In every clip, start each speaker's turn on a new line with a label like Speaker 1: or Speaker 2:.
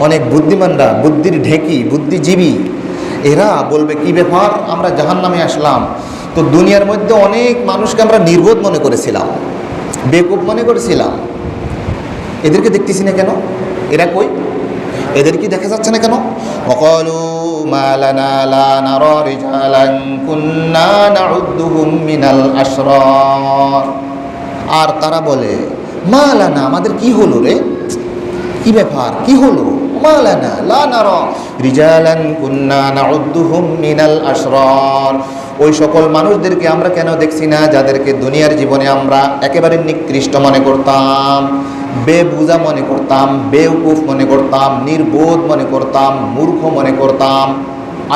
Speaker 1: অনেক বুদ্ধিমানরা, বুদ্ধির ঢেকি, বুদ্ধিজীবী, এরা বলবে, কি ব্যাপার? আমরা জাহান নামে আসলাম। তো দুনিয়ার মধ্যে অনেক মানুষকে আমরা নির্বোধ মনে করেছিলাম, বেকুব মনে করেছিলাম। এদেরকে দেখতেছি না কেন? এরা কই? এদের কি দেখা যাচ্ছে না কেন? অকলু মালানা লা আর তারা বলে মালানা আমাদের কি হলো রে? কি ব্যাপার? কি হলো? মালানা লা নারা। রিজালান কুন্না নাউদ্দুহুম মিনাল আশরার। ওই সকল মানুষদেরকে আমরা কেন দেখছি না যাদেরকে দুনিয়ার জীবনে আমরা একেবারে নিকৃষ্ট মনে করতাম বেবুজা মনে করতাম বেউকুফ মনে করতাম নির্বোধ মনে করতাম মূর্খ মনে করতাম।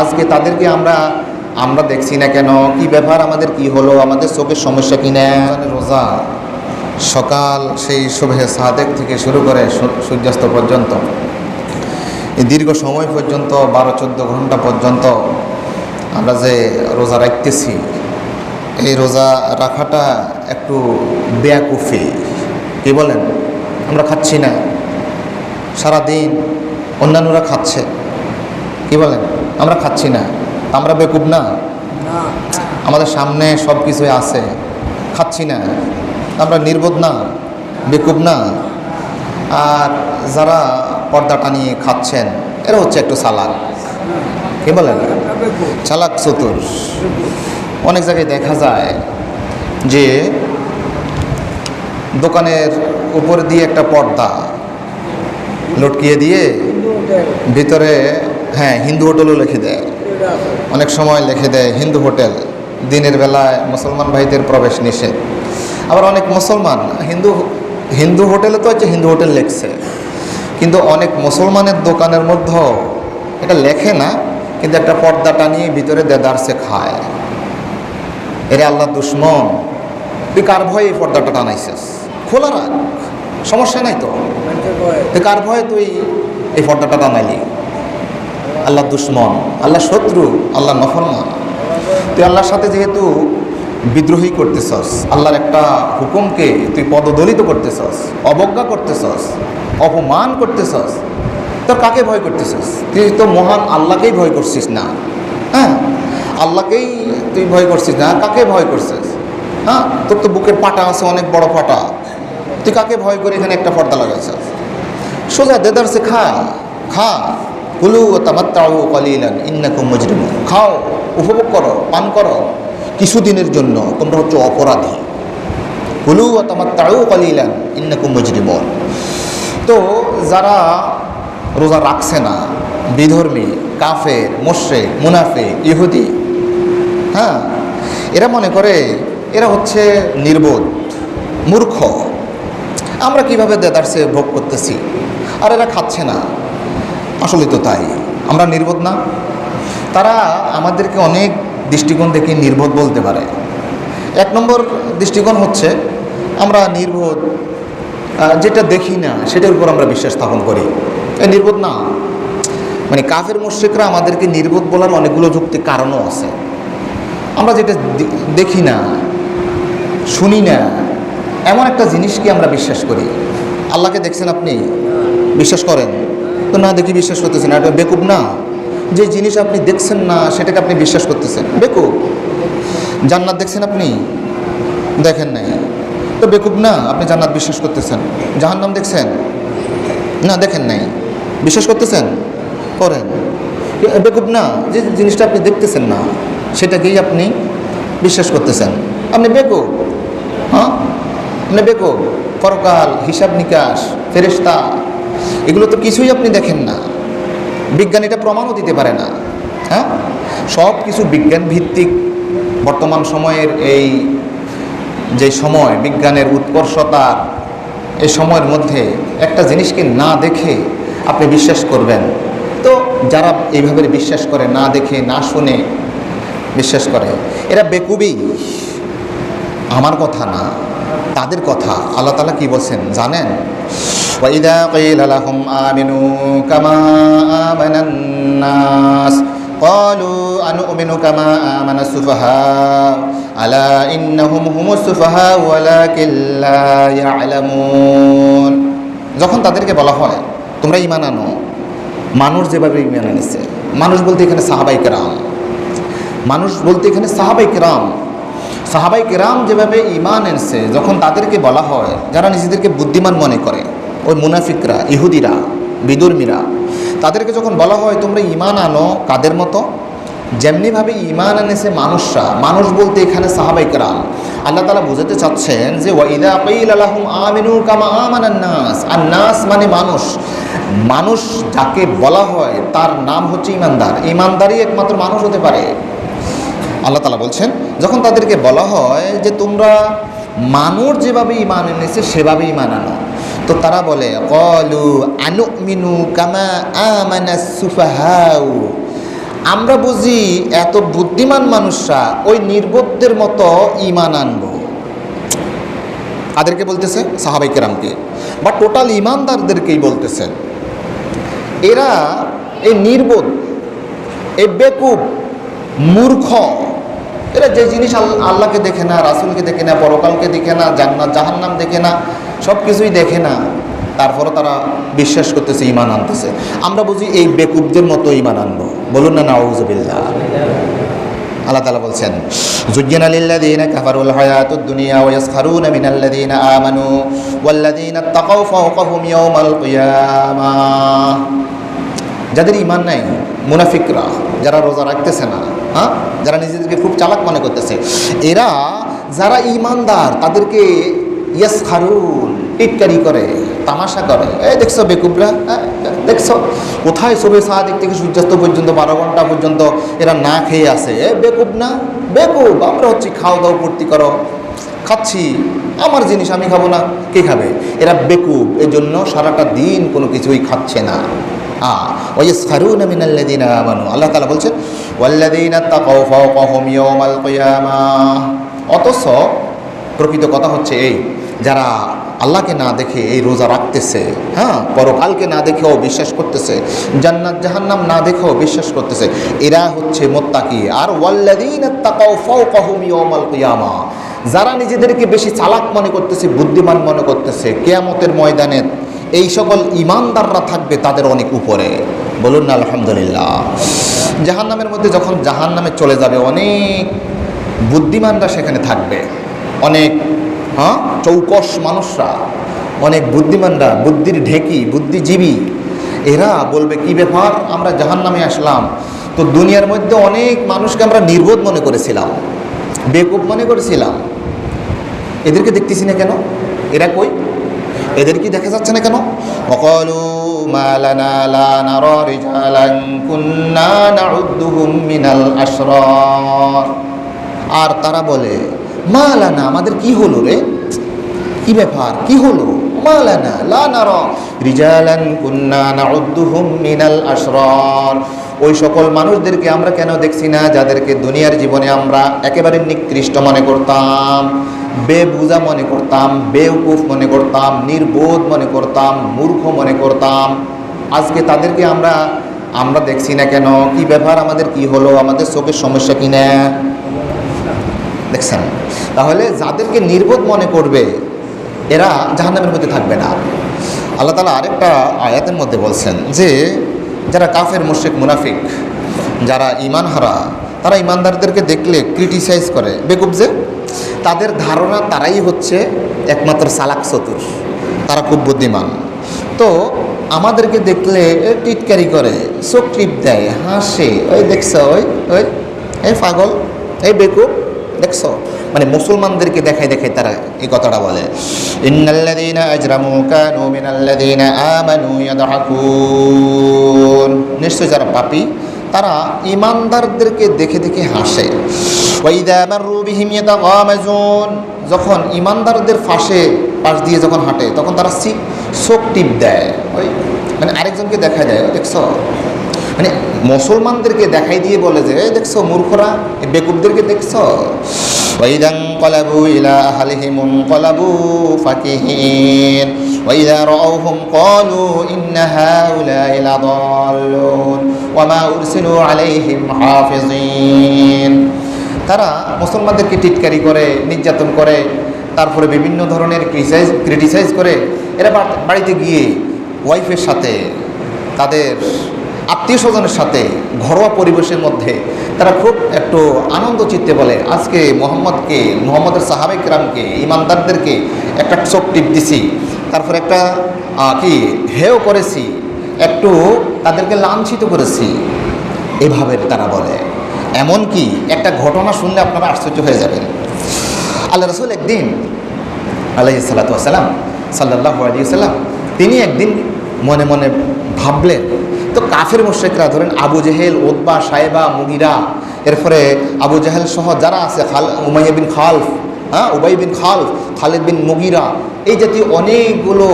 Speaker 1: আজকে তাদেরকে আমরা আমরা দেখছি না কেন? কি ব্যাপার আমাদের কি হলো? আমাদের চোখের সমস্যা কি না? রোজা সকাল সেই শুভে সাদেক থেকে শুরু করে সূর্যাস্ত পর্যন্ত। এই দীর্ঘ সময় পর্যন্ত বারো চোদ্দ ঘণ্টা পর্যন্ত আমরা যে রোজা রাখতেছি এই রোজা রাখাটা একটু বেয়াকুফি। কি বলেন? আমরা খাচ্ছি না। সারাদিন অন্যান্যরা খাচ্ছে। কি বলেন? আমরা খাচ্ছি না। আমরা বেকুব না? আমাদের সামনে সব কিছুই আছে। খাচ্ছি না। আমরা নির্বোধ না? বেকুব না? আর যারা পর্দা টানিয়ে খাচ্ছেন, এরা হচ্ছে একটু সালাক কি বলেন চালাক চতুর। অনেক জায়গায় দেখা যায় যে দোকানের উপর দিয়ে একটা পর্দা লটকিয়ে দিয়ে ভিতরে হ্যাঁ হিন্দু হোটেলও লিখে দেয়। অনেক সময় লিখে দেয় হিন্দু হোটেল। দিনের বেলায় মুসলমান ভাইদের প্রবেশ নিষেধ। আবার অনেক মুসলমান হিন্দু হিন্দু হোটেলে তো হচ্ছে হিন্দু হোটেল লেখছে। কিন্তু অনেক মুসলমানের দোকানের মধ্যেও এটা লেখে না, কিন্তু একটা পর্দা টানিয়ে ভিতরে দেদারসে খায়। এরে আল্লাহ দুশ্মন, তুই কার ভয়ে এই পর্দাটা টানাইছিস? খোলা রাখ, সমস্যা নাই তো। তুই কার ভয়ে তুই এই পর্দাটা টানাইলি? আল্লাহ দুশ্মন, আল্লাহ শত্রু, আল্লাহ নফরমান। তুই আল্লাহর সাথে যেহেতু বিদ্রোহী করতেছস, আল্লাহর একটা হুকুমকে তুই পদদলিত করতেছস, অবজ্ঞা করতেছস, অপমান করতেছস, তোর কাকে ভয় করতেছস? তুই তো মহান আল্লাহকেই ভয় করছিস না। হ্যাঁ? আল্লাহকেই তুই ভয় করছিস না, কাকে ভয় করছিস? হ্যাঁ? তোর তো বুকের পাটা আছে, অনেক বড় পাটা তুই কাকে ভয় করে এখানে একটা পর্দা লাগাইছিস? সোজা দেদারসে খা খা। হুলু ও তামাত্তাউ কলিলান, ইন্নাকুম মুজরিমুন। খাও, উপভোগ করো, পান করো। কিছুদিনের জন্য, তোমরা হচ্ছে অপরাধী। হুলু ও তামাত্তাউ কলিলান, ইন্নাকুম মুজরিমুন। তো যারা রোজা রাখছে না, বিধর্মী, কাফের, মোশ্রেক মুনাফে ইহুদি হ্যাঁ এরা মনে করে এরা হচ্ছে নির্বোধ, মূর্খ। আমরা কীভাবে দেদারসে ভোগ করতেছি? আর এরা খাচ্ছে না। আসলে তো তাই, আমরা নির্বোধ না। তারা আমাদেরকে অনেক দৃষ্টিকোণ থেকে নির্বোধ বলতে পারে। এক নম্বর দৃষ্টিকোণ হচ্ছে, আমরা নির্বোধ যেটা দেখি না, সেটার উপর আমরা বিশ্বাস স্থাপন করি। এ, নির্বোধ না। মানে কাফের মুশ্রিকরা আমাদেরকে নির্বোধ বলার অনেকগুলো যুক্তি কারণও আছে। আমরা যেটা দেখি না, শুনি না, এমন একটা জিনিসকে আমরা বিশ্বাস করি। আল্লাহকে দেখছেন আপনি? বিশ্বাস করেন। তো না দেখি বিশ্বাস করতেছেন, এটা বেকুব না। যে জিনিস আপনি দেখছেন না, সেটাকে আপনি বিশ্বাস করতেছেন। বেকুব। জান্নাত দেখছেন আপনি? দেখেন নাই। তো বেকুব না, আপনি জান্নাত বিশ্বাস করতেছেন। জাহান্নাম দেখছেন? না, দেখেন নাই। বিশ্বাস করতেছেন? করেন। বেকুব না, যে জিনিসটা আপনি দেখতেছেন না, সেটাকেই আপনি বিশ্বাস করতেছেন। আপনি বেকুব? হ্যাঁ? আপনি বেকুব? পরকাল, হিসাব নিকাশ, ফেরেশতা, এগুলো তো কিছুই আপনি দেখেন না। বিজ্ঞান এটা প্রমাণও দিতে পারে না। হ্যাঁ? সব কিছু বিজ্ঞান ভিত্তিক বর্তমান সময়ের এই যে সময়, বিজ্ঞানের উৎকর্ষতা এই সময়ের মধ্যে একটা জিনিসকে না দেখে আপনি বিশ্বাস করবেন। তো যারা এইভাবে বিশ্বাস করে, না দেখে, না শুনে বিশ্বাস করে, এরা বেকুবি। আমার কথা না, তাদের কথা। আল্লাহ তালা কি বলছেন জানেন? وإذا قيل لهم آمنوا كما آمن الناس قالوا أنؤمن كما آمن السفهاء ألا إنهم هم السفهاء ولكن لا يعلمون যখন তাদেরকে বলা হয় তোমরা ইমান আনো মানুষ যেভাবে ইমান এনেছে মানুষ বলতে এখানে সাহাবাই কেরাম মানুষ বলতে এখানে সাহাবাই কেরাম সাহাবাই কেরাম যেভাবে ইমান এনেছে যখন তাদেরকে বলা হয় যারা নিজেদেরকে বুদ্ধিমান মনে করে ওই মুনাফিকরা, ইহুদিরা, বিদুর্মীরা, তাদেরকে যখন বলা হয়, তোমরা ইমান আনো কাদের মতো? যেমনিভাবে ইমান এনেছে মানুষরা, মানুষ বলতে এখানে সাহাবাই কেরাম। আল্লাহ তালা বুঝাতে চাচ্ছেন যে, ওয়াইদা আকাইল আলাহুম আমিনু কামা আমানান নাস। আর নাস মানে মানুষ। মানুষ যাকে বলা হয়, তার নাম হচ্ছে ইমানদার ইমানদারই একমাত্র মানুষ হতে পারে। আল্লাহ তালা বলছেন, যখন তাদেরকে বলা হয় যে, তোমরা মানুষ যেভাবে ইমান এনেছে, সেভাবে ইমান আনো। তো তারা বলে, কলু আনু মিনু কামা আমরা বুঝি এত বুদ্ধিমান মানুষরা ওই নির্বোধদের মতো ইমান আনব। তাদেরকে বলতেছে? সাহাবাই কেরামকে। বা টোটাল ইমানদারদেরকেই বলতেছে। এরা এই নির্বোধ, এই বেকুব, মূর্খ এরা যে জিনিস আল- আল্লাহকে দেখে না, রাসুলকে দেখে না, পরকালকে দেখে না, জান্নাত, জাহান্নাম দেখে না সব কিছুই দেখে না, তারপরও তারা বিশ্বাস করতেছে ইমান আনতেছে। আমরা বুঝি এই বেকুবদের মতো ইমান আনব। বলুন না নাউজুবিল্লাহ আল্লাহ তালা বলছেন, জুজ্জান আলিল্লাযীনা কাফারুল হায়াতুদ দুনিয়া ওয়া ইয়াসখারুনা মিনাল্লাযীনা আমানু ওয়াল্লাযীনা তাকাউ ফাওকাহুম ইয়াওমাল কিয়ামাহ যাদের ইমান নাই, মুনাফিকরা, যারা রোজা রাখতেছে না হ্যাঁ? যারা নিজেদেরকে খুব চালাক মনে করতেছে। এরা যারা ইমানদার তাদেরকে ইয়াস খারুন টিটকারি করে তামাশা করে। এই দেখছ বেকুবরা হ্যাঁ, দেখছ? কোথায় সবে সাহাদিক থেকে সূর্যাস্ত পর্যন্ত বারো ঘণ্টা পর্যন্ত এরা না খেয়ে আসে এ বেকুব না? বেকুব আমরা হচ্ছি খাওয়া দাওয়া ভর্তি করো। খাচ্ছি আমার জিনিস আমি খাব না কে খাবে? এরা বেকুব এই জন্য সারাটা দিন কোনো কিছুই খাচ্ছে না। ওয়াইসখারুনা মিনাল্লাযীনা আমানু। আল্লাহ তালা বলছেন কিয়ামাহ অথচ প্রকৃত কথা হচ্ছে এই, যারা আল্লাহকে না দেখে এই রোজা রাখতেছে হ্যাঁ পরকালকে না দেখেও বিশ্বাস করতেছে, জান্নাত, জাহান্নাম না দেখেও বিশ্বাস করতেছে, এরা হচ্ছে মোত্তাকি। আর ইয়াওমাল কিয়ামাহ যারা নিজেদেরকে বেশি চালাক মনে করতেছে, বুদ্ধিমান মনে করতেছে, কেয়ামতের ময়দানে এই সকল ইমানদাররা থাকবে তাদের অনেক উপরে। বলুন না, আলহামদুলিল্লাহ। জাহান্নামের মধ্যে যখন জাহান্নামে চলে যাবে, অনেক বুদ্ধিমানরা সেখানে থাকবে। অনেক হ্যাঁ চৌকস মানুষরা, অনেক বুদ্ধিমানরা, বুদ্ধির ঢেকি, বুদ্ধিজীবী, এরা বলবে, কি ব্যাপার? আমরা জাহান্নামে আসলাম। তো দুনিয়ার মধ্যে অনেক মানুষকে আমরা নির্বোধ মনে করেছিলাম, বেকুব মনে করেছিলাম। এদেরকে দেখতেছি না কেন? এরা কই? এদের কি দেখা যাচ্ছে না কেন? অকলু মালানা লা নারা রিজালান কুন্না নাউদ্দুহুম মিনাল আশরার। আর তারা বলে মালানা আমাদের কি হলো রে? কি ব্যাপার? কি হলো? মালানা লা নারা রিজালান কুন্না নাউদ্দুহুম মিনাল আশরার। ওই সকল মানুষদেরকে আমরা কেন দেখছি না, যাদেরকে দুনিয়ার জীবনে আমরা একেবারে নিকৃষ্ট মনে করতাম? বেবুজা মনে করতাম, বেউকুফ মনে করতাম, নির্বোধ মনে করতাম, মূর্খ মনে করতাম। আজকে তাদেরকে আমরা আমরা দেখছি না কেন? কি ব্যাপার আমাদের, কি হলো? আমাদের চোখের সমস্যা কি না? দেখছেন? তাহলে যাদেরকে নির্বোধ মনে করবে, এরা জাহান্নামের মধ্যে থাকবে না। আল্লাহ তালা আরেকটা আয়াতের মধ্যে বলছেন যে, যারা কাফের মুশেক মুনাফিক, যারা ইমান হারা তারা ইমানদারদেরকে দেখলে ক্রিটিসাইজ করে। বেকুব যে, তাদের ধারণা তারাই হচ্ছে একমাত্র সালাক চতুর। তারা খুব বুদ্ধিমান। তো আমাদেরকে দেখলে টিটকারি করে, চোখ টিপ দেয়, হাসে, ওই দেখছ, ওই ওই, এই পাগল, এই বেকুব, দেখছ? মানে মুসলমানদেরকে দেখাই দেখাই তারা এই কথাটা বলে। নিশ্চয় যারা পাপী তারা ইমানদারদেরকে দেখে দেখে হাসে। যখন ইমানদারদের ফাঁসে পাশ দিয়ে যখন হাঁটে, তখন তারা চোখ টিপ দেয়। ওই মানে আরেকজনকে দেখা ওই দেখছ? মানে মুসলমানদেরকে দেখাই দিয়ে বলে যে দেখছ মূর্খরা বেকুবদেরকে দেখছ? লাদাল্লুন তারা মুসলমানদেরকে টিটকারি করে, নির্যাতন করে, তারপরে বিভিন্ন ধরনের ক্রিটিসাইজ ক্রিটিসাইজ করে, এরা বাড়িতে গিয়ে ওয়াইফের সাথে, তাদের আত্মীয় স্বজনের সাথে, ঘরোয়া পরিবেশের মধ্যে তারা খুব একটু আনন্দ চিত্তে বলে, আজকে মোহাম্মদকে, মোহাম্মদের সাহাবেক রামকে ইমানদারদেরকে একটা চোখ টিপ দিছি, তারপর একটা কি হেও করেছি একটু তাদেরকে লাঞ্ছিত করেছি। এভাবে তারা বলে। এমন কি একটা ঘটনা শুনলে আপনারা আশ্চর্য হয়ে যাবেন। আল্লাহ রসুল একদিন আলাইহি সাল্লাম সাল্লাহ আলিয়াল্লাম তিনি একদিন মনে মনে ভাবলেন, তো কাফের মোশেকরা ধরেন আবু জেহেল ওদবা সাহেবা মুগিরা, এরপরে আবু জাহেল সহ যারা আছে, খাল, উমাইয়া বিন খালফ হ্যাঁ উবাই বিন খালফ, খালিদ বিন মুগিরা, এই জাতীয় অনেকগুলো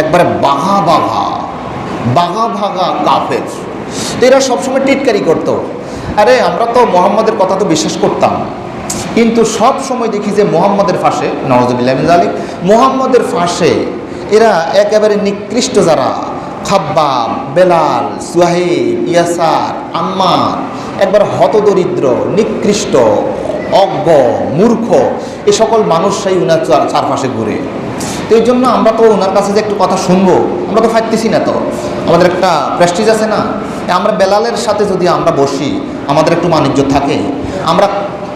Speaker 1: একবারে বাঘা বাঘা বাঘা ভাগা কাফের। তো এরা সবসময় টিটকারি করতো। আরে, আমরা তো মোহাম্মদের কথা তো বিশ্বাস করতাম। কিন্তু সব সময় দেখি যে মোহাম্মদের ফাঁসে নওয়াজবিল্লাহ আলী মোহাম্মদের ফাঁসে এরা একেবারে নিকৃষ্ট যারা। খাব্বাব, বেলাল, সুহাইব, ইয়াসার, আম্মার, একবার হতদরিদ্র, নিকৃষ্ট, অজ্ঞ, মূর্খ, এ সকল মানুষরাই উনার চারপাশে ঘুরে। তো এই জন্য আমরা তো ওনার কাছে যে একটু কথা শুনব, আমরা তো ফাইতেছি না তো। আমাদের একটা প্রেস্টিজ আছে না? আমরা বেলালের সাথে যদি আমরা বসি, আমাদের একটু বাণিজ্য থাকে। আমরা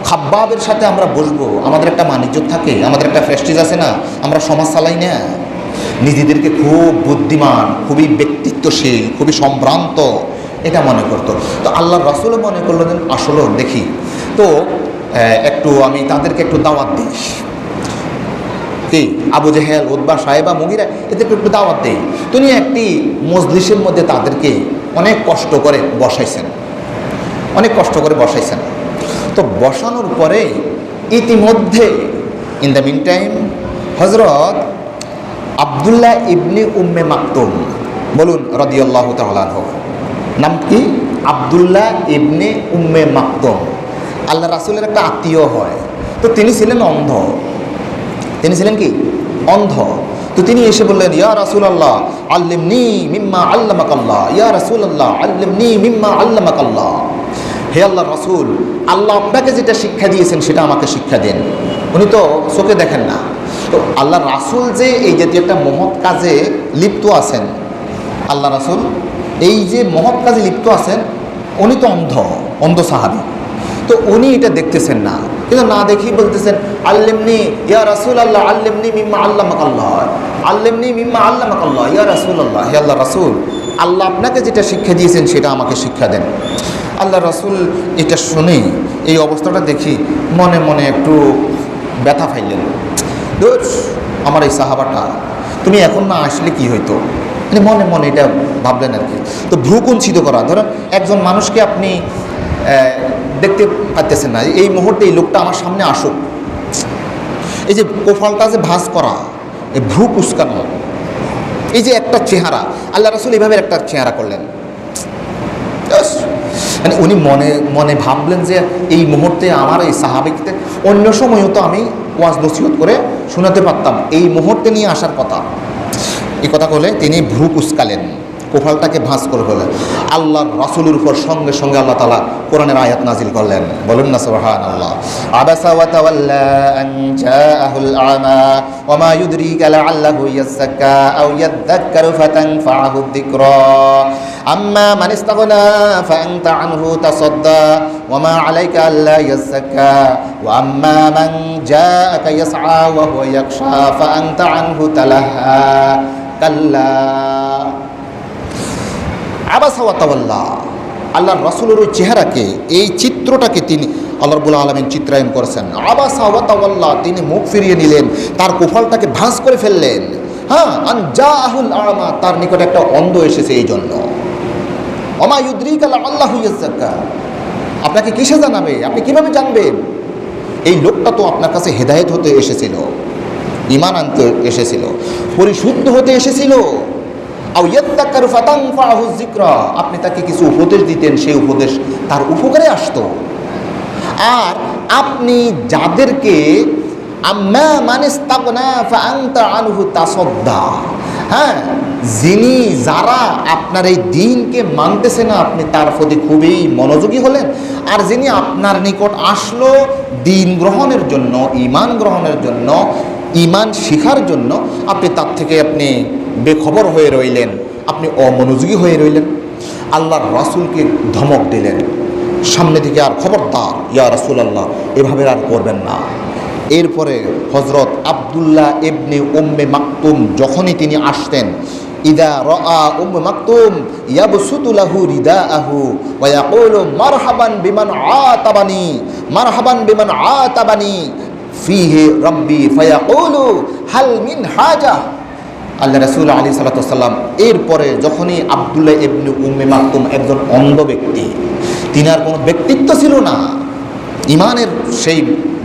Speaker 1: খাব্বাবের সাথে আমরা বসবো, আমাদের একটা বাণিজ্য থাকে। আমাদের একটা প্রেস্টিজ আছে না? আমরা সমাজ চালাই না। নিজেদেরকে খুব বুদ্ধিমান, খুবই ব্যক্তিত্বশীল, খুবই সম্ভ্রান্ত, এটা মনে করতো। তো আল্লাহ রসুলও মনে করল যে আসলে দেখি। তো একটু আমি তাদেরকে একটু দাওয়াত দিই। কি? আবু জেহেল উদ্বা সাহেবা, মুগিরা এদেরকে একটু দাওয়াত দেই। তিনি একটি মজলিসের মধ্যে তাদেরকে অনেক কষ্ট করে বসাইছেন। অনেক কষ্ট করে বসাইছেন। তো বসানোর পরে ইতিমধ্যে ইন দ্য মিন টাইম হজরত আবদুল্লাহ ইবনে উম্মে মাকতুম, বলুন, রদিয়াল্লাহ তালাহ নাম কি? আবদুল্লাহ ইবনে উম্মে মাকতুম। আল্লাহ রাসুলের একটা আত্মীয় হয়। তো তিনি ছিলেন অন্ধ। তিনি ছিলেন কি? অন্ধ। তো তিনি এসে বললেন, ইয়া রাসুল আল্লাহ আল্লিমনি মিম্মা আল্লামাকাল্লাহ। ইয়া রাসুল আল্লাহ আল্লিমনি মিম্মা আল্লামাকাল্লাহ। হে আল্লাহ রাসুল, আল্লাহ আপনাকে যেটা শিক্ষা দিয়েছেন সেটা আমাকে শিক্ষা দেন। উনি তো চোখে দেখেন না। তো আল্লাহ রাসুল যে এই জাতীয় একটা মহৎ কাজে লিপ্ত আছেন, আল্লাহ রাসুল, এই যে মহৎ কাজে লিপ্ত আছেন, উনি তো অন্ধ অন্ধ সাহাবি। তো উনি এটা দেখতেছেন না। কিন্তু না দেখি বলতেছেন আল্লেমনি ইয়া রাসুল আল্লাহ আল্লেমনি মিম্মা আল্লাহ মাকাল্লাহ আল্লেমনি মিম্মা আল্লাহ মাকাল্লাহ ইয়া রাসুল আল্লাহ হে আল্লাহ রাসুল আল্লাহ আপনাকে যেটা শিক্ষা দিয়েছেন সেটা আমাকে শিক্ষা দেন। আল্লাহ রাসুল এটা শুনে এই অবস্থাটা দেখি মনে মনে একটু ব্যথা ফাইলেন ধুর, আমার এই সাহাবাটা তুমি এখন না আসলে কি হইতো? মানে মনে মনে এটা ভাবলেন আর কি। তো ভ্রু কুঞ্চিত করা ধরেন একজন মানুষকে আপনি দেখতে পাচ্তেছেন না। এই মুহূর্তে এই লোকটা আমার সামনে আসুক। এই যে কোফালটা যে ভাঁজ করা, এই ভ্রু কুচকানো, এই যে একটা চেহারা, আল্লাহ রাসুল এইভাবে একটা চেহারা করলেন। মানে উনি মনে মনে ভাবলেন যে এই মুহূর্তে আমার এই সাহাবিকতে অন্য সময়ও তো আমি ওয়াজ নসিহত করে শোনাতে পারতাম। এই মুহূর্তে নিয়ে আসার কথা। এই কথা বলে তিনি ভ্রু কুচকালেন। কোফালটাকে ভাঁজ করে বলেন আল্লাহর রাসুলের উপর সঙ্গে সঙ্গে আল্লাহ তালা কোরআনের আয়াত নাজিল করলেন। বলুন না সুবহান আল্লাহ আবাসা ওয়া তাওয়াল্লা আন জাআহুল আমা ওয়া মা ইউদরিকা লাআল্লাহু ইয়াযাক্কা আও ইয়াযাক্কারু ফাতানফাআহু যিকরা। আম্মা মান ইস্তাগনা ফাআনতা আনহু তাসাদ্দা ওয়া মা আলাইকা আল্লা ইয়াযাক্কা। ওয়া আম্মা মান জাআকা ইয়াসআ ওয়া হুয়া ইয়াখশা ফাআনতা আনহু তালাহা। কাল্লা। আবাসাওয়াতাল্লাহ আল্লাহর রসুলের ওই চেহারাকে, এই চিত্রটাকে তিনি আল্লাহ রবুল আলমিন চিত্রায়ন করেছেন। আবাসাওয়াতাল্লাহ তিনি মুখ ফিরিয়ে নিলেন, তার কোফালটাকে ভাঁজ করে ফেললেন। হ্যাঁ যা আহুল আলামা তার নিকট একটা অন্ধ এসেছে এই জন্য অমায়ুদ্রিক আল্লাহ আল্লাহ হুইয়াজ্জাক্কা আপনাকে কিসে জানাবে? আপনি কীভাবে জানবেন? এই লোকটা তো আপনার কাছে হেদায়েত হতে এসেছিল ইমান আনতে এসেছিল, পরিশুদ্ধ হতে এসেছিল। আও ইয়াত্তাকারু ফাতানফাহু যিকরা। আপনি তাকে কিছু উপদেশ দিতেন, সেই উপদেশ তার উপকারে আসতো। আর আপনি যাদেরকে আম্মা মানিস্তাগনা ফাআনতা আনহু তাসাদ্দা। হ্যাঁ যিনি যারা আপনার এই দিনকে মানতেছে না, আপনি তার প্রতি খুবই মনোযোগী হলেন। আর যিনি আপনার নিকট আসলো দিন গ্রহণের জন্য ইমান গ্রহণের জন্য ইমান শিখার জন্য আপনি তার থেকে আপনি বেখবর হয়ে রইলেন, আপনি অমনোযোগী হয়ে রইলেন। আল্লাহর রাসুলকে ধমক দিলেন। সামনে থেকে আর খবরদার, ইয়া রাসুল আল্লাহ এভাবে আর করবেন না। এরপরে হজরত আবদুল্লাহ ইবনে উম্মে মাকতুম যখনই তিনি আসতেন, ইদা রা উম্মে মাকতুম ইয়াবসুতু লাহু রিদাআহু ওয়া ইয়াকুলু মারহাবান বিমান আতাবানি, মারহাবান বিমান আতাবানি ফিহে রব্বি ফায়াকুলু, হাল মিন হাজা। আল্লাহ রসুল আলী সাল্লাম এরপরে যখনই আবদুল্লাহ ইবনু উম্মে মাকতুম একজন অন্ধ ব্যক্তি, তিনি আর কোনো ব্যক্তিত্ব ছিল না। ইমানের সেই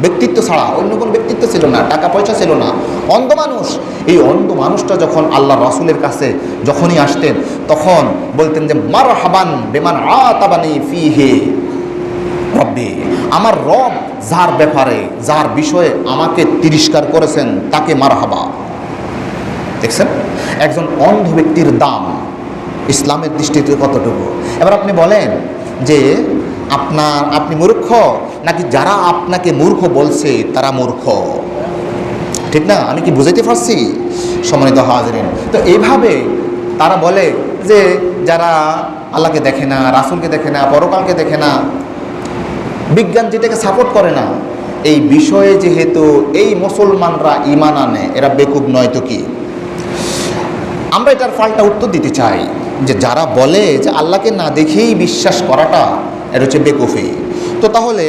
Speaker 1: ব্যক্তিত্ব ছাড়া অন্য কোনো ব্যক্তিত্ব ছিল না, টাকা পয়সা ছিল না। অন্ধ মানুষ, এই অন্ধ মানুষটা যখন আল্লাহ রসুলের কাছে যখনই আসতেন, তখন বলতেন যে মার হাবান বেমান আতাবানি ফি হে রব্বি, আমার রব যার ব্যাপারে, যার বিষয়ে আমাকে তিরস্কার করেছেন, তাকে মার হাবা দেখছেন? একজন অন্ধ ব্যক্তির দাম ইসলামের দৃষ্টিতে কতটুকু? এবার আপনি বলেন যে আপনার, আপনি মূর্খ, নাকি যারা আপনাকে মূর্খ বলছে, তারা মূর্খ? ঠিক না? আমি কি বুঝাইতে পারছি? সম্মানিত হাজরিন। তো এইভাবে তারা বলে যে যারা আল্লাহকে দেখে না, রাসুলকে দেখে না, পরকালকে দেখে না বিজ্ঞান যেটাকে সাপোর্ট করে না, এই বিষয়ে যেহেতু এই মুসলমানরা ইমান আনে, এরা বেকুব নয় তো কি? আমরা এটার পাল্টা উত্তর দিতে চাই যে যারা বলে যে আল্লাহকে না দেখেই বিশ্বাস করাটা এটা হচ্ছে বেকুফি। তো তাহলে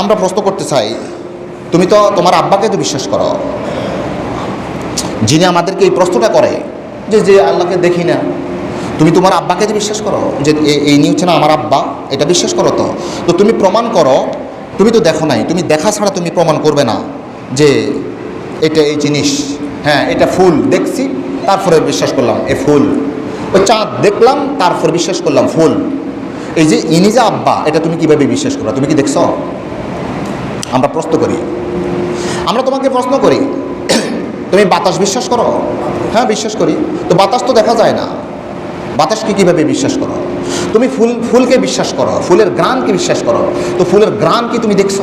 Speaker 1: আমরা প্রশ্ন করতে চাই, তুমি তো তোমার আব্বাকে তো বিশ্বাস করো, যিনি আমাদেরকে এই প্রশ্নটা করে যে যে আল্লাহকে দেখি না। তুমি তোমার আব্বাকে যে বিশ্বাস করো? যে নিয়ে হচ্ছে না আমার আব্বা, এটা বিশ্বাস করো তো? তো তুমি প্রমাণ করো, তুমি তো দেখো নাই, তুমি দেখা ছাড়া তুমি প্রমাণ করবে না যে এটা এই জিনিস। হ্যাঁ এটা ফুল, দেখছি, তারপরে বিশ্বাস করলাম, এ ফুল। ওই চাঁদ দেখলাম, তারপর বিশ্বাস করলাম, ফুল। এই যে ইনি যে আব্বা, এটা তুমি কীভাবে বিশ্বাস করো? তুমি কি দেখছ? আমরা প্রশ্ন করি। আমরা তোমাকে প্রশ্ন করি, তুমি বাতাস বিশ্বাস করো? হ্যাঁ বিশ্বাস করি। তো বাতাস তো দেখা যায় না। বাতাসকে কীভাবে বিশ্বাস করো? তুমি ফুল, ফুলকে বিশ্বাস করো, ফুলের গ্রানকে বিশ্বাস করো। তো ফুলের গ্রান কি তুমি দেখছ?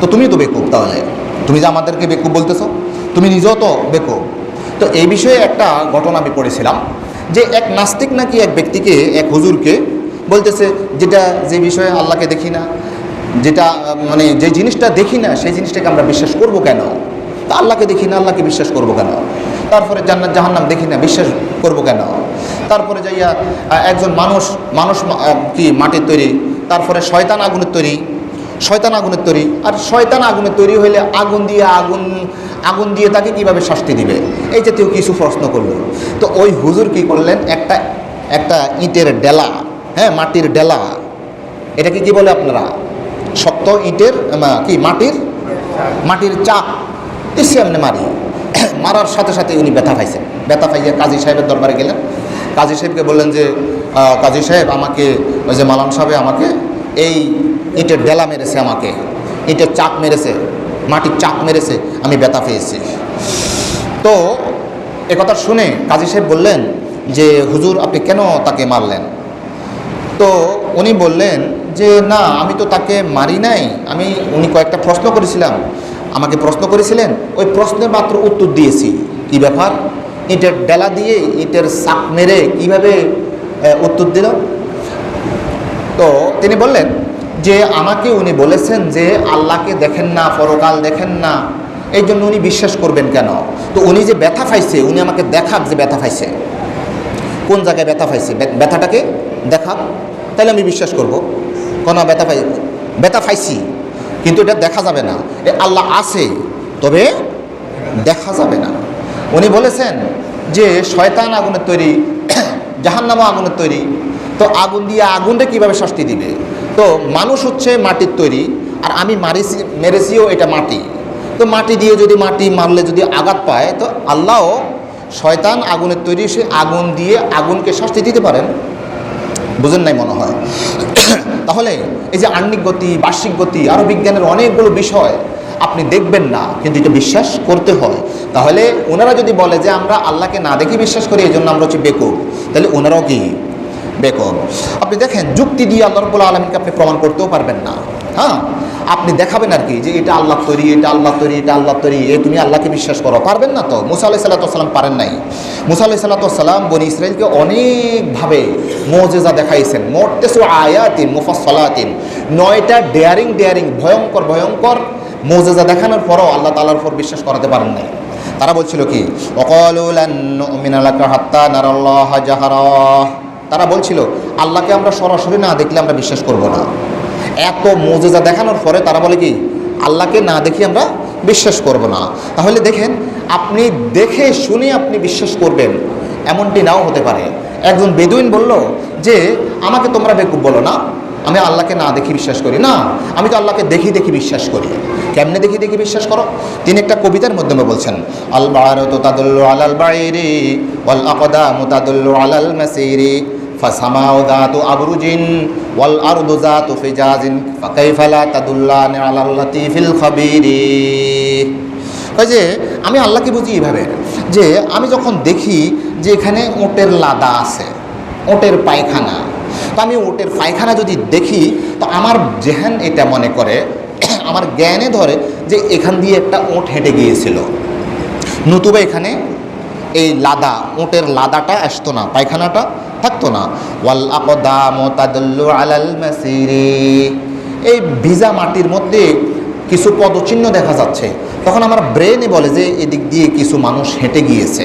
Speaker 1: তো তুমি তো বেকুব তাহলে। তুমি যে আমাদেরকে বেকুব বলতেছো, তুমি নিজেও তো বেকুব। তো এই বিষয়ে একটা ঘটনা আমি পড়েছিলাম, যে এক নাস্তিক নাকি এক ব্যক্তিকে, এক হুজুরকে বলতেছে, যেটা যে বিষয়ে আল্লাহকে দেখি না, যেটা মানে যে জিনিসটা দেখি না, সেই জিনিসটাকে আমরা বিশ্বাস করব কেন? তা আল্লাহকে দেখি না, আল্লাহকে বিশ্বাস করব কেন? তারপরে জান্নাত, জাহান্নাম দেখি না, বিশ্বাস করব কেন? তারপরে যাইয়া একজন মানুষ মানুষ কি মাটির তৈরি, তারপরে শয়তান আগুনের তৈরি, শয়তান আগুনের তৈরি, আর শয়তান আগুনের তৈরি হইলে আগুন দিয়ে আগুন আগুন দিয়ে তাকে কীভাবে শাস্তি দিবে? এই জাতীয় কিছু প্রশ্ন করল। তো ওই হুজুর কি করলেন? একটা একটা ইটের ডেলা হ্যাঁ মাটির ডেলা। এটাকে কি বলে আপনারা? শক্ত ইটের কি, মাটির? মাটির চাপ এসে এমনি মারি মারার সাথে সাথে উনি ব্যথা পাইছেন। ব্যথা পাইয়ে কাজী সাহেবের দরবারে গেলেন। কাজী সাহেবকে বললেন যে কাজী সাহেব, আমাকে, ওই যে মালাম সাহেব আমাকে এই ইটের ডেলা মেরেছে আমাকে। ইটের চাক মেরেছে, মাটির চাক মেরেছে, আমি ব্যথা পেয়েছি। তো একথা শুনে কাজী সাহেব বললেন যে, হুজুর, আপনি কেন তাকে মারলেন? তো উনি বললেন যে, না, আমি তো তাকে মারি নাই। আমি, উনি কয়েকটা প্রশ্ন করেছিলাম। আমাকে প্রশ্ন করেছিলেন, ওই প্রশ্নের মাত্র উত্তর দিয়েছি। কি ব্যাপার? ইটের ডেলা দিয়ে ইটের সাপ মেরে কীভাবে উত্তর দিল? তো তিনি বললেন, যে আমাকে উনি বলেছেন যে আল্লাহকে দেখেন না, পরকাল দেখেন না, এই জন্য উনি বিশ্বাস করবেন কেন? তো উনি যে ব্যথা পাইছে, উনি আমাকে দেখাক যে ব্যথা পাইছে। কোন জায়গায় ব্যথা পাইছে? ব্যথাটাকে দেখাক। তাহলে আমি বিশ্বাস করব। কোন ব্যথা পাই, ব্যথা পাইছি, কিন্তু এটা দেখা যাবে না। আল্লাহ আছে, তবে দেখা যাবে না। উনি বলেছেন যে শয়তান আগুনের তৈরি জাহান্নামা আগুনের তৈরি। তো আগুন দিয়ে আগুনটা কীভাবে শাস্তি দিবে? তো মানুষ হচ্ছে মাটির তৈরি, আর আমি মারিছি, মেরেছিও এটা মাটি। তো মাটি দিয়ে যদি মাটি মারলে যদি আঘাত পায়, তো আল্লাহ শয়তান আগুনের তৈরি, সে আগুন দিয়ে আগুনকে শাস্তি দিতে পারেন। বুঝেন নাই মনে হয়। তাহলে এই যে আহ্নিক গতি, বার্ষিক গতি, আরও বিজ্ঞানের অনেকগুলো বিষয় আপনি দেখবেন না, কিন্তু এটা বিশ্বাস করতে হয়। তাহলে ওনারা যদি বলে যে আমরা আল্লাহকে না দেখে বিশ্বাস করি এই জন্য আমরা হচ্ছে বেকুব। তাহলে ওনারাও কি? বেকুব। আপনি দেখেন, যুক্তি দিয়ে আল্লাহ রব্বুল আলমীকে আপনি প্রমাণ করতেও পারবেন না। হ্যাঁ? আপনি দেখাবেন আর কি যে এটা আল্লাহ তৈরি, এটা আল্লাহ তৈরি, এটা আল্লাহ তৈরি, এ তুমি আল্লাহকে বিশ্বাস করো। পারবেন না তো? মুসা আলাহি সাল্লাতাম পারেন নাই। মুসা আলাহি সাল্লাতাম বনি ইসরায়েলকে অনেকভাবে মোজেজা দেখাইছেন। মোট তেসু আয়াতিন মুফাসলাতিন নয়টা ডেয়ারিং ডেয়ারিং ভয়ঙ্কর ভয়ঙ্কর মোজেজা দেখানোর পরও আল্লাহ তালার উপর বিশ্বাস করাতে পারেন নাই। তারা বলছিল কি? তারা বলছিল, আল্লাহকে আমরা সরাসরি না দেখলে আমরা বিশ্বাস করব না। এত মোজেজা দেখানোর পরে তারা বলে কি? আল্লাহকে না দেখি আমরা বিশ্বাস করব না। তাহলে দেখেন, আপনি দেখে শুনে আপনি বিশ্বাস করবেন, এমনটি নাও হতে পারে। একজন বেদুইন বলল যে, আমাকে তোমরা বেকুব বলো না। আমি আল্লাহকে না দেখি বিশ্বাস করি। না, আমি তো আল্লাহকে দেখি দেখি বিশ্বাস করি। কেমনে দেখি দেখি বিশ্বাস করো? তিনি একটা কবিতার মাধ্যমে বলছেন আল বারত তাদুল্লু আলাল বাইরি ওয়াল আকদাম তাদুল্লু আলাল মাসিরি ফাসামাউ যাতু আবরুজিন ওয়াল আরদু যাতু ফিজাজিন, ফাকাইফা লা তাদুল্লানি আলাল লাতিফিল খাবীরি। ওই যে, আমি আল্লাহকে বুঝি এইভাবে যে, আমি যখন দেখি যে এখানে ওটের লাদা আছে, ওটের পায়খানা তো আমি ওটের পায়খানা যদি দেখি, তো আমার জেহান এটা মনে করে, আমার জ্ঞানে ধরে যে এখান দিয়ে একটা ওট হেঁটে গিয়েছিল। নতুবা এখানে এই লাদা, ওটের লাদাটা আসতো না, পায়খানাটা থাকতো না। ওয়াল আকদাম এই ভিজা মাটির মধ্যে কিছু পদচিহ্ন দেখা যাচ্ছে। তখন আমার ব্রেনে বলে যে এদিক দিয়ে কিছু মানুষ হেঁটে গিয়েছে।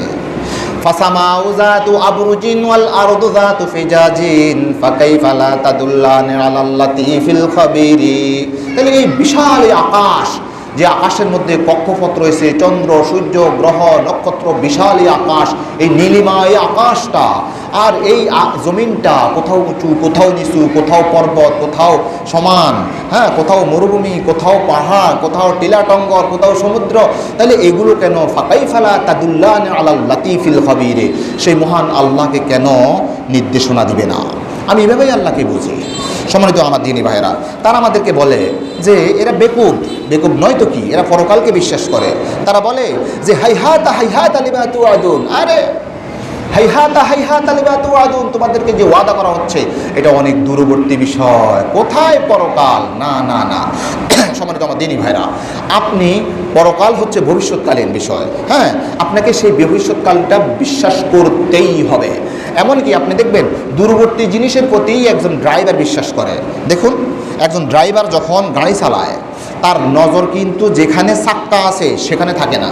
Speaker 1: ফাসামাউ যাতু আবরুজিন ওয়াল আরদু যাতু ফিজাজিন ফাকাইফা লা তাদুল্লানি আলাল লাতিফিল খাবীরি তাহলে এই বিশাল এই আকাশ যে আকাশের মধ্যে কক্ষপথ রয়েছে, চন্দ্র, সূর্য, গ্রহ, নক্ষত্র, বিশাল এই আকাশ, এই নীলিমা এই আকাশটা, আর এই জমিনটা কোথাও উঁচু, কোথাও নিচু, কোথাও পর্বত, কোথাও সমান হ্যাঁ কোথাও মরুভূমি, কোথাও পাহাড়, কোথাও টিলাটঙ্গর, কোথাও সমুদ্র, তাহলে এগুলো কেন ফাঁকাই ফেলা? তাদুল্লাহ আলাল লাতিফিল খবিরে। সেই মহান আল্লাহকে কেন নির্দেশনা দিবে না? আমি এভাবেই আল্লাহকে বুঝি। সম্মানিত আমার দিনী ভাইরা তারা আমাদেরকে বলে যে এরা বেকুব। বেকুব নয় তো কি? এরা পরকালকে বিশ্বাস করে। তারা বলে যে, হাইহাতা, হাইহাত আলিবা তু আদুন আরে, হাইহাতা, হাইহাত আলিবা তু আদুন তোমাদেরকে যে ওয়াদা করা হচ্ছে, এটা অনেক দূরবর্তী বিষয়। কোথায় পরকাল? না না না। সম্মানিত আমার দিনী ভাইরা আপনি পরকাল হচ্ছে ভবিষ্যৎকালীন বিষয়। হ্যাঁ আপনাকে সেই ভবিষ্যৎকালটা বিশ্বাস করতেই হবে। এমনকি আপনি দেখবেন দূরবর্তী জিনিসের প্রতি একজন ড্রাইভার বিশ্বাস করে। দেখুন, একজন ড্রাইভার যখন গাড়ি চালায়, তার নজর কিন্তু যেখানে চাক্কা আছে সেখানে থাকে না।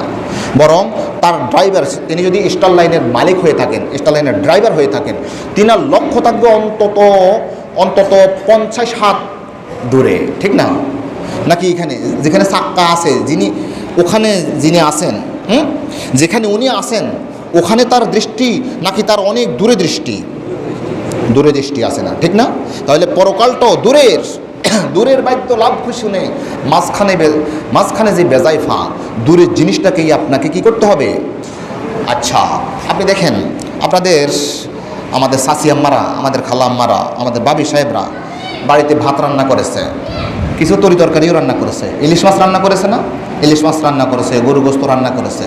Speaker 1: বরং তার ড্রাইভার তিনি যদি স্টার লাইনের মালিক হয়ে থাকেন স্টার লাইনের ড্রাইভার হয়ে থাকেন, তিনার লক্ষ্য থাকবে অন্তত অন্তত পঞ্চাশ হাত দূরে, ঠিক না? নাকি এখানে, যেখানে চাক্কা আছে, যিনি, ওখানে যিনি আসেন হুম? যেখানে উনি আসেন ওখানে তার দৃষ্টি নাকি তার অনেক দূরে দৃষ্টি? দূরে দৃষ্টি আসে না, ঠিক না? তাহলে পরকালটাও দূরের দূরের তো লাভ খুশি নেই মাঝখানে মাঝখানে যে বেজাই ফা দূরের জিনিসটাকেই আপনাকে কি করতে হবে? আচ্ছা আপনি দেখেন, আপনাদের, আমাদের সাসি আম্মারা, আমাদের খালা আম্মারা, আমাদের বাবি সাহেবরা বাড়িতে ভাত রান্না করেছে। কিছু তরি তরকারিও রান্না করেছে। ইলিশ মাছ রান্না করেছে না? ইলিশ মাছ রান্না করেছে গরু গোস্ত রান্না করেছে।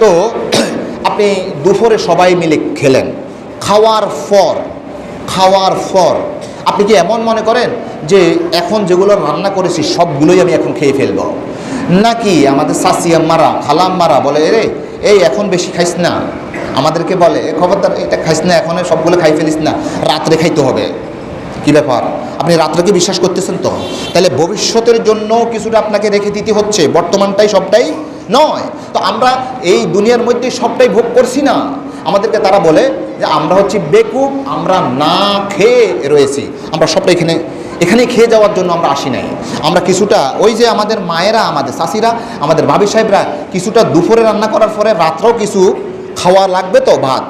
Speaker 1: তো আপনি দুপুরে সবাই মিলে খেলেন। খাওয়ার পর খাওয়ার পর, আপনি কি এমন মনে করেন যে এখন যেগুলো রান্না করেছি সবগুলোই আমি এখন খেয়ে ফেলব? নাকি আমাদের সাসিয়াম আম্মারা খালাম মারা বলে রে এই এখন বেশি খাইস না। আমাদেরকে বলে, "এ খবরদার, এটা খাইস না, এখন সবগুলো খাই ফেলিস না, রাত্রে খাইতে হবে। কি ব্যাপার? আপনি রাত্রকে বিশ্বাস করতেছেন তো? তাহলে ভবিষ্যতের জন্য কিছুটা আপনাকে রেখে দিতে হচ্ছে, বর্তমানটাই সবটাই নয়। তো আমরা এই দুনিয়ার মধ্যে সবটাই ভোগ করছি না। আমাদেরকে তারা বলে যে আমরা হচ্ছি বেকুব, আমরা না খেয়ে রয়েছি। আমরা সবটা এখানে এখানে খেয়ে যাওয়ার জন্য আমরা আসি নাই। আমরা কিছুটা, ওই যে আমাদের মায়েরা, আমাদের শাশিরা আমাদের ভাবি সাহেবরা কিছুটা দুপুরে রান্না করার পরে রাত্রেও কিছু খাওয়া লাগবে তো, ভাত?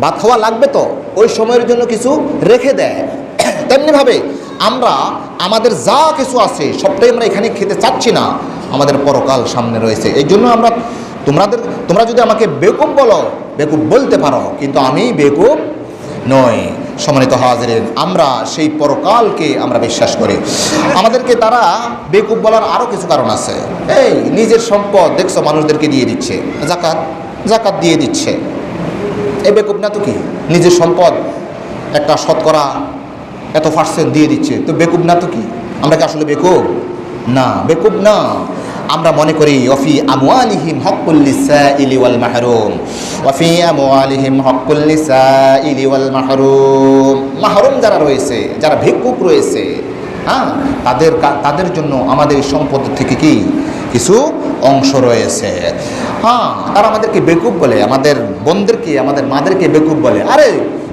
Speaker 1: ভাত খাওয়া লাগবে তো? ওই সময়ের জন্য কিছু রেখে দেয়। তেমনিভাবে আমরা, আমাদের যা কিছু আছে, সবটাই আমরা এখানে খেতে চাচ্ছি না। আমাদের পরকাল সামনে রয়েছে। এই জন্য আমরা, তোমাদের, তোমরা যদি আমাকে বেকুব বলো, বেকুব বলতে পারো, কিন্তু আমি বেকুব নই। সম্মানিত হাজিরেন, আমরা সেই পরকালকে আমরা বিশ্বাস করি। আমাদেরকে তারা বেকুব বলার আরও কিছু কারণ আছে। এই, নিজের সম্পদ দেখছ, মানুষদেরকে দিয়ে দিচ্ছে। জাকাত জাকাত দিয়ে দিচ্ছে। এই বেকুব না তো কি? নিজের সম্পদ একটা শতকরা এত পার্সেন্ট দিয়ে দিচ্ছে। তো বেকুব না তো কি? আমরা কি আসলে বেকুব? না বেকুব না। আমরা মনে করি অফি আমওয়ালিহিম হকুল্লিসা ইলি ওয়াল মাহরুম। অফি আমওয়ালিহিম হকুল্লিসা ইলি ওয়াল মাহরুম। মাহরুম যারা রয়েছে, যারা ভিক্ষুক রয়েছে হ্যাঁ তাদের তাদের জন্য আমাদের সম্পদ থেকে কি? কিছু অংশ রয়েছে। হ্যাঁ তারা আমাদেরকে বেকুব বলে, আমাদের বোনদেরকে, আমাদের মাদেরকে বেকুব বলে। আরে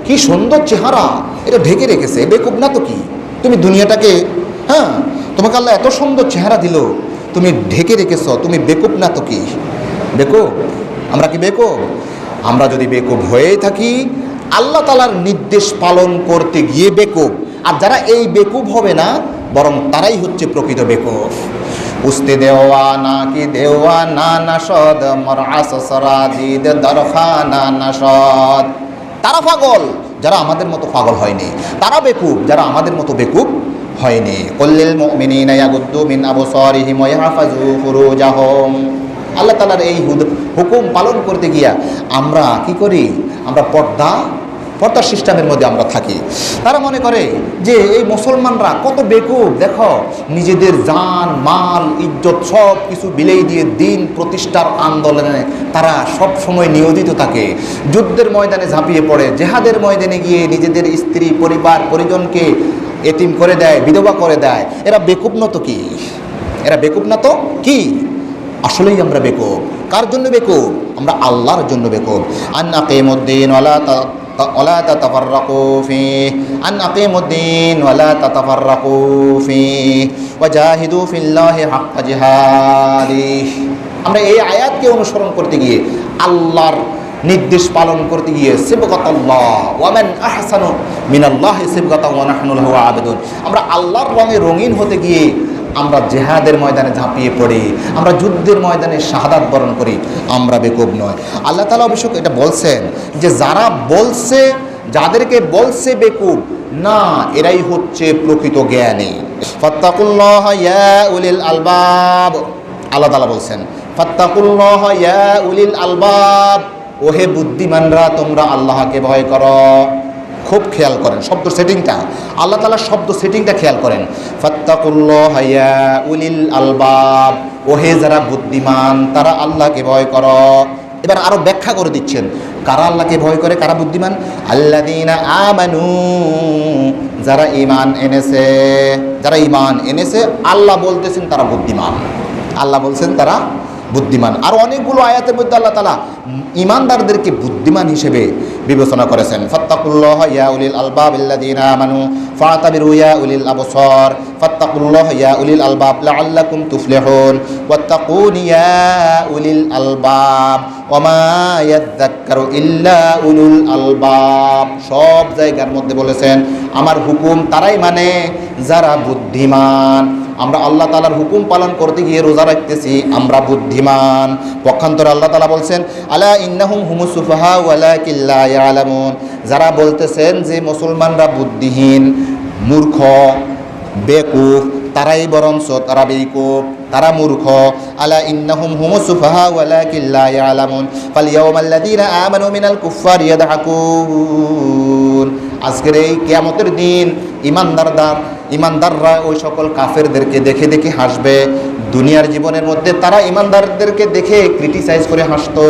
Speaker 1: কি সুন্দর চেহারা। এটা ঢেকে রেখেছে। বেকুব না তো কি? তুমি দুনিয়াটাকে হ্যাঁ তোমাকে আল্লাহ এত সুন্দর চেহারা দিল। তুমি ঢেকে রেখেছ। তুমি বেকুব না তো কি? বেকুব? আমরা কি বেকুব? আমরা যদি বেকুব হয়েই থাকি, আল্লাহ তালার নির্দেশ পালন করতে গিয়ে বেকুব। আর যারা এই বেকুব হবে না, বরং তারাই হচ্ছে প্রকৃত বেকুব। উস্তে দেওয়া না কি দেওয়া না না সদ মর আসরাজিদ দরখানা না সদ। তারা পাগল, যারা আমাদের মতো পাগল হয়নি। তারা বেকুব, যারা আমাদের মতো বেকুব হয়নি। কল্লিল আল্লাহ তালার এই হুকুম পালন করতে গিয়া আমরা কি করি? আমরা পর্দা পর্দা সিস্টেমের মধ্যে আমরা থাকি। তারা মনে করে যে এই মুসলমানরা কত বেকুব, দেখো, নিজেদের জান, মাল, ইজ্জত সব কিছু বিলেই দিয়ে দিন প্রতিষ্ঠার আন্দোলনে তারা সব সময় নিয়োজিত থাকে। যুদ্ধের ময়দানে ঝাঁপিয়ে পড়ে, জেহাদের ময়দানে গিয়ে নিজেদের স্ত্রী, পরিবার, পরিজনকে এতিম করে দেয়, বিধবা করে দেয়। এরা বেকুব না তো কি? এরা বেকুব না তো কি? আসলেই আমরা বেকুব। কার জন্য বেকুব? আমরা আল্লাহর জন্য বেকুব। আন আকিমুদ্দিন ওয়ালা তা- তা- ওয়ালা তাতাফাররাকু ফীহ। আন আকিমুদ্দিন ওয়ালা তাতাফাররাকু ফীহ। ওয়াজাহিদু ফিল্লাহি হাক্কা জিহাদিহ আমরা এই আয়াতকে অনুসরণ করতে গিয়ে আল্লাহর নির্দেশ পালন করতে গিয়ে সিবগত আল্লাহ ওয়ামেন আহসানু মিনাল্লাহ সিবগত ওয়া নাহনু লাহু আবেদুন। আমরা আল্লাহর রঙে রঙিন হতে গিয়ে আমরা জেহাদের ময়দানে ঝাঁপিয়ে পড়ি, আমরা যুদ্ধের ময়দানে শাহাদাত বরণ করি, আমরা বেকুব নয় আল্লাহ তালা অবশ্য এটা বলছেন যে যারা বলছে, যাদেরকে বলছে বেকুব, না, এরাই হচ্ছে প্রকৃত জ্ঞানী। ফাত্তাকুল্লাহ উলিল আলবাব। আল্লাহ তালা বলছেন, ফাত্তাকুল্লাহ উলিল আলবাব। ওহে বুদ্ধিমানরা, তোমরা আল্লাহকে ভয় করো। খুব খেয়াল করেন, শব্দ সেটিংটা। আল্লাহ তালার শব্দ সেটিংটা খেয়াল করেন। ফাত্তাকুল্লাহ উলিল আলবাব। ওহে যারা বুদ্ধিমান, তারা আল্লাহকে ভয় কর। এবার আরও ব্যাখ্যা করে দিচ্ছেন। কারা আল্লাহকে ভয় করে, কারা বুদ্ধিমান? আল্লাদিনা আমানু। যারা ইমান এনেছে, যারা ইমান এনেছে, আল্লাহ বলতেছেন তারা বুদ্ধিমান। আল্লাহ বলছেন তারা বুদ্ধিমান। আর অনেকগুলো আয়াতের মধ্যে আল্লাহ তালা ইমানদারদেরকে বুদ্ধিমান হিসেবে বিবেচনা করেছেন। ফাত্তাকুল্লাহ ইয়া উলিল আলবাব ইল্লাযীনা আমানু, ফাতাবিরু ইয়া উলিল আবসার, ফাত্তাকুল্লাহ ইয়া উলিল আলবাব লাআল্লাকুম তুফলিহুন, ওয়াত্তাকুন ইয়া উলিল আলবাব, ওমা ইয়াদ্দাক্কারু ইল্লা উলুল আলবাব। সব জায়গার মধ্যে বলেছেন, আমার হুকুম তারাই মানে যারা বুদ্ধিমান। আমরা আল্লাহ তালার হুকুম পালন করতে গিয়ে রোজা রাখতেছি, আমরা বুদ্ধিমান। পক্ষান্তরে আল্লাহ তালা বলছেন, আলা ইন্নাহুম হুমুসুফাহা ওয়ালা কিল্লা ইয়ালামুন। যারা বলতেছেন যে মুসলমানরা বুদ্ধিহীন, মূর্খ, বেকুফ, তারাই বরঞ্চ তারা বেকুফ, তারা মূর্খ। আলা ইন্নাহুম হুমুসুফাহা ওয়ালা কিল্লা ইয়ালামুন। ফালিয়াউমাল্লাযীনা আমানু মিনাল কুফফারি ইয়াদহাকুন আজকের এই কেয়ামতের দিন ইমানদারদার, ইমানদাররা ওই সকল কাফেরদেরকে দেখে দেখে হাসবে। দুনিয়ার জীবনের মধ্যে তারা ইমানদারদেরকে দেখে ক্রিটিসাইজ করে হাসতো।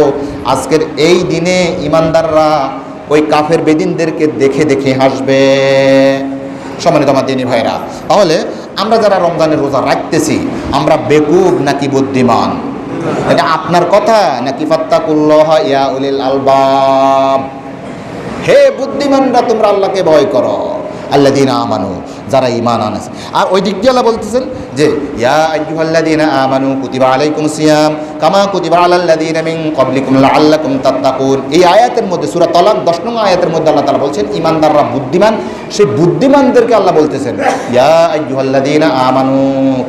Speaker 1: আজকের এই দিনে ইমানদাররা ওই কাফের বেদিনদেরকে দেখে দেখে হাসবে। সম্মানিত আমার দিনী ভাইরা তাহলে আমরা যারা রমজানের রোজা রাখতেছি, আমরা বেকুব নাকি বুদ্ধিমান? এটা আপনার কথা, নাকি ফাত্তাকুল্লাহ ইয়া উলিল আলবাব? হে বুদ্ধিমানরা, তোমরা আল্লাহকে ভয় করো। আল্লাহ দিন আমানু, যারা ইমান আনেছে। আর ওই দিক দিয়ে আল্লাহ বলতেছেন যে, ইয়া আইয়ুহাল্লাযীনা আমানু কুতিবা আলাইকুম সিয়াম, কামা কুতিবা আলাল্লাযীনা মিন ক্বাবলিকুম লাআল্লাকুম তাত্তাকুন। এই আয়াতের মধ্যে, সূরা তলাক 10 নং আয়াতের মধ্যে আল্লাহ তাআলা বলছেন ইমানদাররা বুদ্ধিমান, সেই বুদ্ধিমানদেরকে আল্লাহ বলতেছেন, ইয়া আইয়ুহাল্লাযীনা আমানু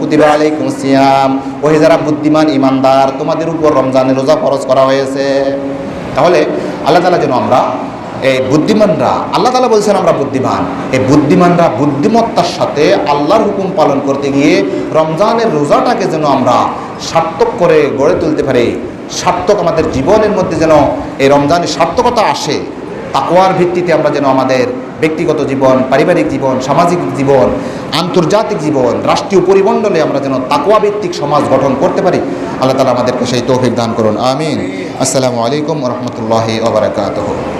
Speaker 1: কুতিবা আলাইকুম সিয়াম। ওহে যারা বুদ্ধিমান ইমানদার তোমাদের উপর রমজানের রোজা ফরজ করা হয়েছে। তাহলে আল্লাহ তাআলা যেন আমরা এই বুদ্ধিমানরা, আল্লাহ তালা বলছেন আমরা বুদ্ধিমান। এই বুদ্ধিমানরা বুদ্ধিমত্তার সাথে আল্লাহর হুকুম পালন করতে গিয়ে রমজানের রোজাটাকে যেন আমরা সার্থক করে গড়ে তুলতে পারি। সার্থক আমাদের জীবনের মধ্যে যেন এই রমজানের সার্থকতা আসে তাকোয়ার ভিত্তিতে আমরা যেন আমাদের ব্যক্তিগত জীবন, পারিবারিক জীবন, সামাজিক জীবন, আন্তর্জাতিক জীবন, রাষ্ট্রীয় পরিমণ্ডলে আমরা যেন তাকুয়া ভিত্তিক সমাজ গঠন করতে পারি। আল্লাহ তালা আমাদেরকে সেই তৌফিক দান করুন। আমিন। আসসালামু আলাইকুম রহমতুল্লাহি ওবরাকাতহ